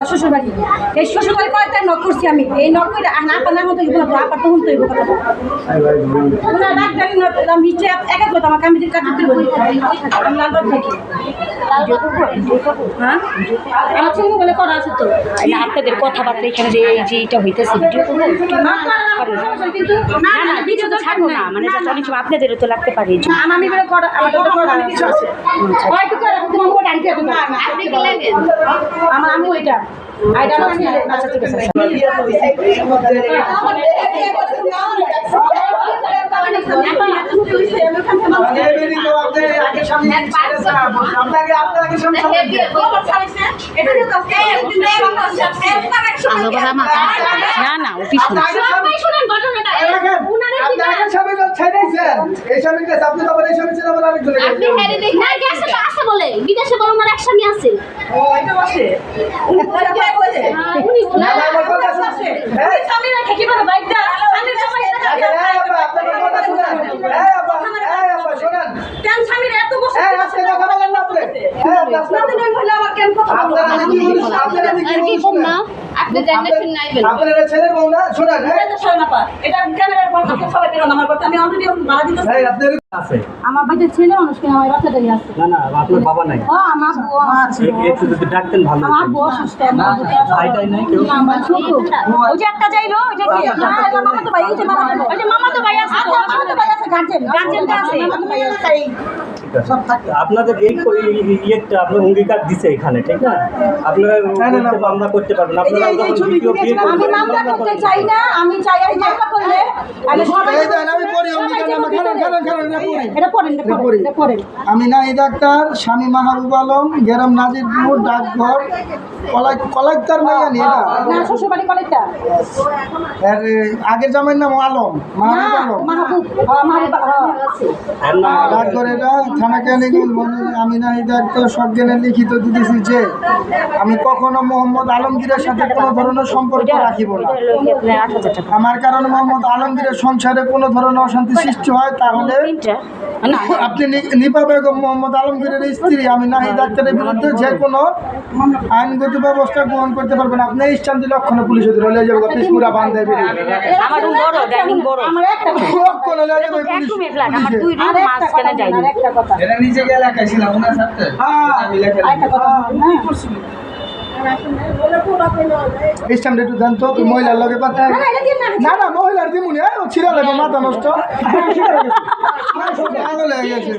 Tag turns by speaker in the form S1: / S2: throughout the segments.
S1: শ্বশুর বাড়ি এই শ্বশুরবাড়ি কয়েকটা নক করছি আমি? এই নক করে না মতো এগুলো তো আপার তখন তো এগুলো কথা ওনার ডাক আমি এক আমাকে আমি যদি কাজে দিব আমি লালবাগ থাকি। হ্যাঁ? আমার ছেলে বলে করা আছে তো।
S2: না আপনাদের কথাবার্তা এখানে যে এই যে এটা হইতেছে ভিডিও
S1: কিন্তু
S2: না না কিছু তো ছাড়বো না মানে যাতে অনেক সময় আপনাদেরও তো লাগতে পারে
S1: আমার আমি বেরো করা আমার তো করা কিছু আছে। হয়তো করে তোমার মোবাইল আনতে হবে না আপনি কি লাগেন আমার আমি ওইটা আইডা আচ্ছা ঠিক আছে।
S2: না না অফিস না
S3: এই স্বামীর কাছে আপনি তো আবার এই স্বামী ছিলেন আবার আরেকজনের কাছে।
S4: বিদেশে বড় এক স্বামী আছে
S3: এটা বসে। না, না, আমার কথা শুনছে। হ্যাঁ? আচ্ছা, হ্যাঁ, আপা, আপনার কথা শুনেন। হ্যাঁ, আপা, হ্যাঁ, আপা, শোনেন। হ্যাঁ, আজকে কথা বলেন না আপনি। হ্যাঁ, আপনি- আপনারা আমি কি বলিস? আপনারা আমি কি
S4: আর কি
S3: বলিস
S4: কম
S3: না?
S4: না আপনি জেনারেশন নাইবেন
S3: আপনার এটা ছেলের বউ না? শোনেন, হ্যাঁ? হ্যাঁ, আপনার
S5: আছে
S1: আমার বাড়িতে ছেলে মানুষ কিনা আমার বাচ্চাটাই আছে
S5: না না আপনার বাবা নাই
S1: ও আমার বউ আছে
S5: একটু যদি ডাকতেন ভালো
S1: আমার বউ অসুস্থ আমার
S5: ভাইটাই নাই কেউ
S1: না, আমার ছোট। ওই যে একটা যাইলো, ওই যে কি? না, এটা মামাতো ভাই, ওই যে ভাই। ওই যে মামাতো ভাই আছে, আচ্ছা, মামাতো ভাই আছে। Guardian টা আছে। মামাতো ভাই আছে।
S5: আপনাদের এই ইয়েটা আপনার অঙ্গীকার দিছে এখানে ঠিক না আপনারা মামলা করতে পারবেন আপনারা
S1: আমি মামলা করতে চাই না আমি চাই মামলা করলে সবাই
S3: নাই ডাক্তার স্বামী মাহবুব আলম গেরাম নাজিরপুর ডাকঘর কলাই কলাইতার নাই জানি এটা আগের জামাইয়ের নাম আলম মাহবুব আলম
S1: হ্যাঁ, হ্যাঁ।
S3: ডাকঘর এটা সজ্ঞানে লিখিত দিতেছি যে আমি কখনো মোহাম্মদ আলমগীরের সাথে কোনো ধরনের সম্পর্ক রাখিব না। আমার কারণে মোহাম্মদ আলমগীরের সংসারে কোনো ধরনের অশান্তি সৃষ্টি হয় তাহলে আপনি নিপা বেগম মোহাম্মদ আলমগীরের স্ত্রী আমি নাহি ডাক্তারের বিরুদ্ধে যে কোনো আইনগত ব্যবস্থা গ্রহণ করতে পারবেন আপনি ইস্টান্তি লক্ষণে পুলিশে ধরে লয়ে যাব পিসপুরা বান্ধে
S2: আমার রুম বড় ডাইনিং বড়।
S1: আমার একটা কথা
S3: লক্ষণে লয়ে যাবে
S2: এক
S3: পুলিশ
S6: এটা নিচে গিয়ে লেখাইছিলাম ওনার সাথে।
S3: হ্যাঁ।
S1: আর একটা কথা হ্যাঁ।
S3: একটু তো মহিলার লগে কথা
S1: না, না, এটা দিয়ে না।
S3: মহিলার ও ছিড়া লাগবে মাথা নষ্ট। পাগল হয়ে গেছে।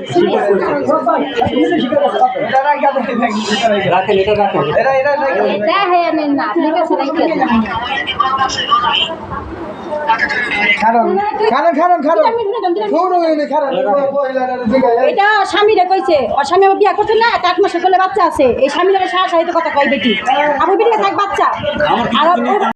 S5: এটা
S3: এটা এটা
S4: এটা
S1: স্বামীরে কইছে ওর স্বামী আমার বিয়া করছে না এক করলে বাচ্চা আছে। এই স্বামীর সাহস কথা কই বেটি। আমার বেটিকে থাক বাচ্চা। আর